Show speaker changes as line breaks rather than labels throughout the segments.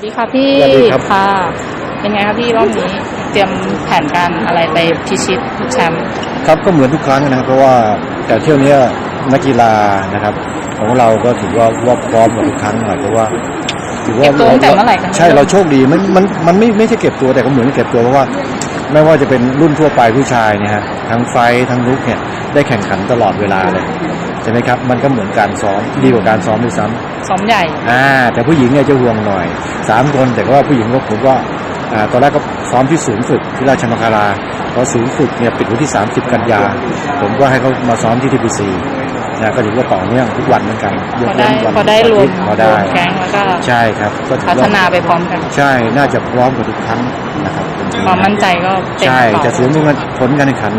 สดีค่ะพี่
สวัสดีครับ
ค่ะ เป็นไงครับพี่รอบนี้เตรียมแผนการอะไรไปพิชิตแชมป์
ครับก็เหมือนทุกครั้งนะครับเพราะว่าแต่เที่ยวเนี้ยนักกีฬานะครับ ของเราก็ถือว่าว่าพร้อมกว่าทุกครั้งหน่อยเพราะว่าถือว่า
เก็บตัวตั้งแต่เมื่อไหร่กัน
ใช่เราโชคดีมันมันมันไม่ไม่ใช่เก็บตัวแต่ก็เหมือนเก็บตัวเพราะว่า ไม่ว่าจะเป็นรุ่นทั่วไปผู้ชายเนี่ยฮะทั้งไฟท์ทั้งลุกเนี่ยได้แข่งขันตลอดเวลาเลยใช่ไหมครับมันก็เหมือนการซ้อมดีกว่าการซ้อมด้วยซ้ำ
ซ้อมใหญ่
อ่าแต่ผู้หญิงเนี่ยจะห่วงหน่อยสามคนแต่ว่าผู้หญิงก็ผมก็อ่าตอนแรกก็ซ้อมที่ศูนย์ฝึกที่ราชมังคลาพอศูนย์ฝึกเนี่ยปิดวันที่ 30 กันยา ผมก็ให้เขามาซ้อมที่ทีพีซีนะก็ถือว่าต่อเนื่องทุกวันเหมือนกันย
พ
ก
อ
เว้
ได้
นวัน
พอได้รวม
พอได้
รวมแก๊งแล้วก็
ใช่ครับก็ถือ
พัฒ
ว่า
นาไปพร้อมกัน
ใช่น่าจะพร้อมกว่าทุกครั้งนะครับ
ความมั่นใจก็เต็ม
ใช่
เป่า
จะเสียงผลการแข่งขัน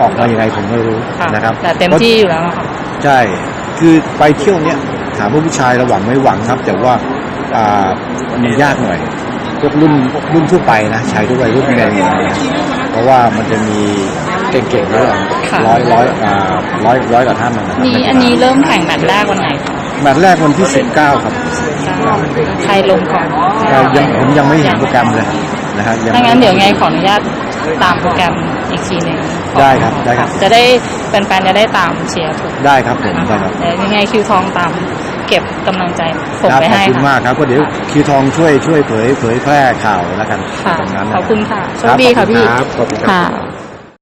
ออกมายังไงผมไม่รู้
ค่ะ
นะครับ
แต่เต็มที่อยู่แล้วอะค่ะ
ใช่ คือไปเที่ยวเนี้ย ถามว่าผู้ชายเราหวังไหม่หวังครับ แต่ว่าอ่ามันยากหน่อยพวกรุ่นรุ่นทั่วไปนะชายทั่วไปรุ่นแมนเนี่ยเพราะว่ามันจะมีเก่งๆเยอะ
ค่ะ
ร้อยร้อยอ่าร้อยร้อยกว่าท่านนะครับ
นี่อันนี้เริ่มแข่งแมตช์แรกวันไหนคะ
แมตช์แรกวันที่19ครับ
ใครลงก่อน
เรายังผมยังไม่เห็นโปรแกรมเลยนะฮะยัง
ถ้างั้นเดี๋ยวไงขออนุญาตตามโปรแกรมอีกทีหนึ่ง
ได้ครับได้ครับ
จะได้แฟนๆจะได้ตามเชียร์ถูก
ได้ครับผม
นะ
ได้
คะ
ครับ
เดี๋ยวยังไงคิวทองตาม เก็บกำลังใจส่ง
ครับ
ไป
ขอบ
ให้
คุณ
ค่ะ
มากครับก็เดี๋ยวคิวทองช่วยช่วยเผยเผยแพร่ข่าวแล้วกัน
ค่ะ
ตรงนั้นนะ
ขอบคุณค่ะโช
รั
คดีค่ะพี่
ขอบคุณครับขอบคุณครับ
ค่ะ